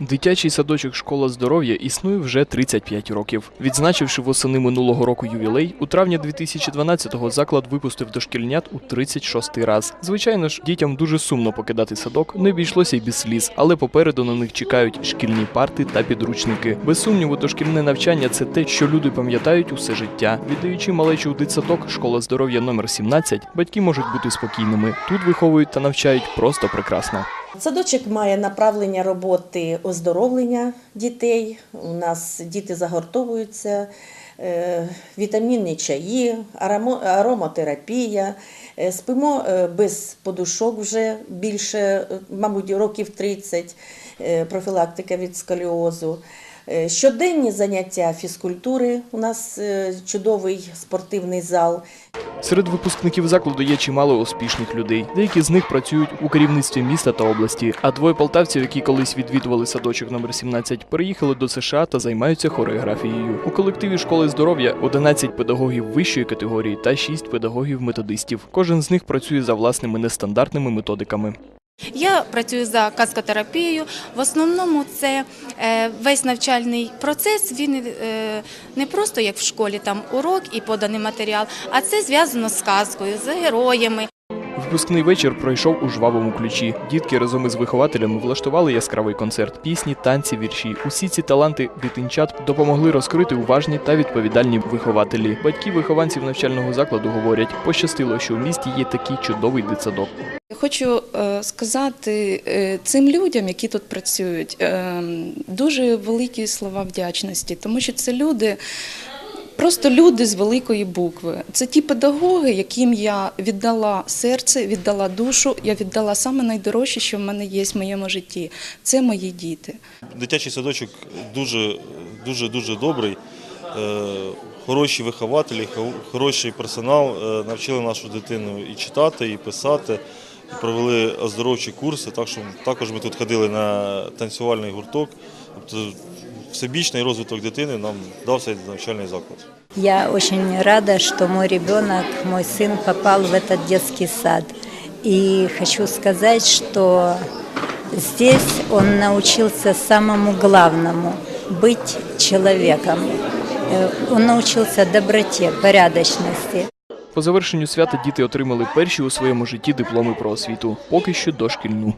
Дитячий садочок школа здоров'я існує вже 35 років. Відзначивши восени минулого року ювілей, у травні 2012-го заклад випустив дошкільнят у 36-й раз. Звичайно ж, дітям дуже сумно покидати садок, не обійшлося й без сліз, але попереду на них чекають шкільні парти та підручники. Без сумніву, дошкільне навчання це те, що люди пам'ятають усе життя. Віддаючи малечу у дитсадок, школа здоров'я номер 17, батьки можуть бути спокійними. Тут виховують та навчають просто прекрасно. Садочок має направлення роботи оздоровлення дітей. У нас діти загортовуються, е, вітамінні чаї, ароматерапія. Е, Спимо е, без подушок вже більше, мабуть, років 30, е, профілактика від сколіозу. Е, Щоденні заняття фізкультури. У нас е, чудовий спортивний зал. Серед випускників закладу є чимало успішних людей. Деякі з них працюють у керівництві міста та області. А двоє полтавців, які колись відвідували садочок номер 17, переїхали до США та займаються хореографією. У колективі школи здоров'я 11 педагогів вищої категорії та 6 педагогів-методистів. Кожен з них працює за власними нестандартними методиками. Я працюю за казкотерапією. В основному це е, весь навчальний процес. Він е, не просто як в школі, там урок і поданий матеріал, а це зв'язано з казкою, з героями. Випускний вечір пройшов у жвавому ключі. Дітки разом із вихователями влаштували яскравий концерт, пісні, танці, вірші. Усі ці таланти дитинчат допомогли розкрити уважні та відповідальні вихователі. Батьки вихованців навчального закладу говорять, пощастило, що у місті є такий чудовий дитсадок. Хочу е, сказати е, цим людям, які тут працюють, е, дуже великі слова вдячності, тому що це люди. Просто люди з великої букви. Це ті педагоги, яким я віддала серце, віддала душу, я віддала саме найдорожче, що в мене є в моєму житті. Це мої діти. Дитячий садочок дуже, дуже, добрий. Е, Хороші вихователі, хороший персонал е, навчили нашу дитину і читати, і писати, провели оздоровчі курси. Так що також ми тут ходили на танцювальний гурток. Тобто всебічний розвиток дитини нам дав цей навчальний заклад. Я очень рада, что мой ребенок, мой сын попал в этот детский сад. И хочу сказать, что здесь он научился самому главному – быть человеком. Э, Он научился доброте, порядочности. По завершенню свята діти отримали перші у своєму житті дипломи про освіту, поки що дошкільну.